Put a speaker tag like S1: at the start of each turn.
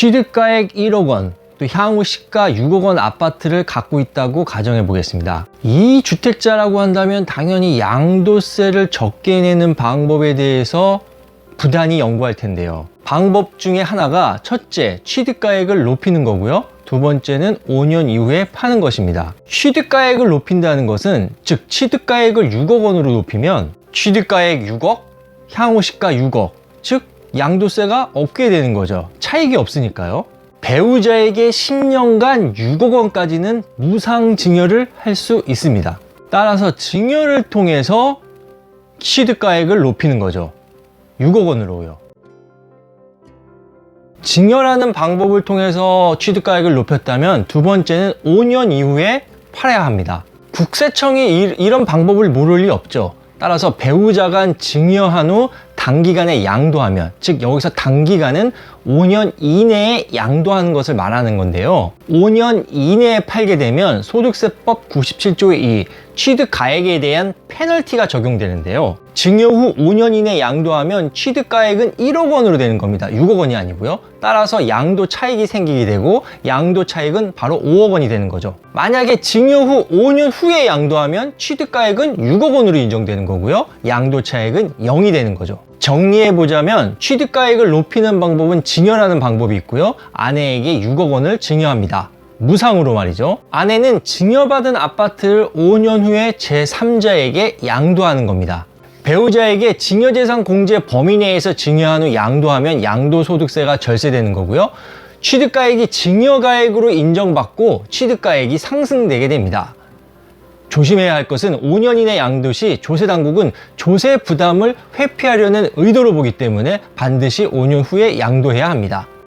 S1: 취득가액 1억 원, 또 향후 시가 6억 원 아파트를 갖고 있다고 가정해 보겠습니다. 이 주택자라고 한다면 당연히 양도세를 적게 내는 방법에 대해서 부단히 연구할 텐데요. 방법 중에 하나가 첫째, 취득가액을 높이는 거고요. 두 번째는 5년 이후에 파는 것입니다. 취득가액을 높인다는 것은 즉 취득가액을 6억 원으로 높이면 취득가액 6억, 향후 시가 6억, 즉 양도세가 없게 되는 거죠. 차익이 없으니까요. 배우자에게 10년간 6억 원까지는 무상 증여를 할 수 있습니다. 따라서 증여를 통해서 취득가액을 높이는 거죠. 6억 원으로요. 증여라는 방법을 통해서 취득가액을 높였다면 두 번째는 5년 이후에 팔아야 합니다. 국세청이 이, 이런 방법을 모를 리 없죠. 따라서 배우자 간 증여한 후 단기간에 양도하면 즉 여기서 단기간은 5년 이내에 양도하는 것을 말하는 건데요. 5년 이내에 팔게 되면 소득세법 97조의 2 취득가액에 대한 페널티가 적용되는데요 증여 후 5년 이내 양도하면 취득가액은 1억 원으로 되는 겁니다 6억 원이 아니고요 따라서 양도 차익이 생기게 되고 양도 차익은 바로 5억 원이 되는 거죠 만약에 증여 후 5년 후에 양도하면 취득가액은 6억 원으로 인정되는 거고요 양도 차익은 0이 되는 거죠 정리해 보자면 취득가액을 높이는 방법은 증여라는 방법이 있고요. 아내에게 6억 원을 증여합니다. 무상으로 말이죠. 아내는 증여받은 아파트를 5년 후에 제3자에게 양도하는 겁니다. 배우자에게 증여재산 공제 범위 내에서 증여한 후 양도하면 양도소득세가 절세되는 거고요. 취득가액이 증여가액으로 인정받고 취득가액이 상승되게 됩니다. 조심해야 할 것은 5년 이내 양도 시 조세 당국은 조세 부담을 회피하려는 의도로 보기 때문에 반드시 5년 후에 양도해야 합니다.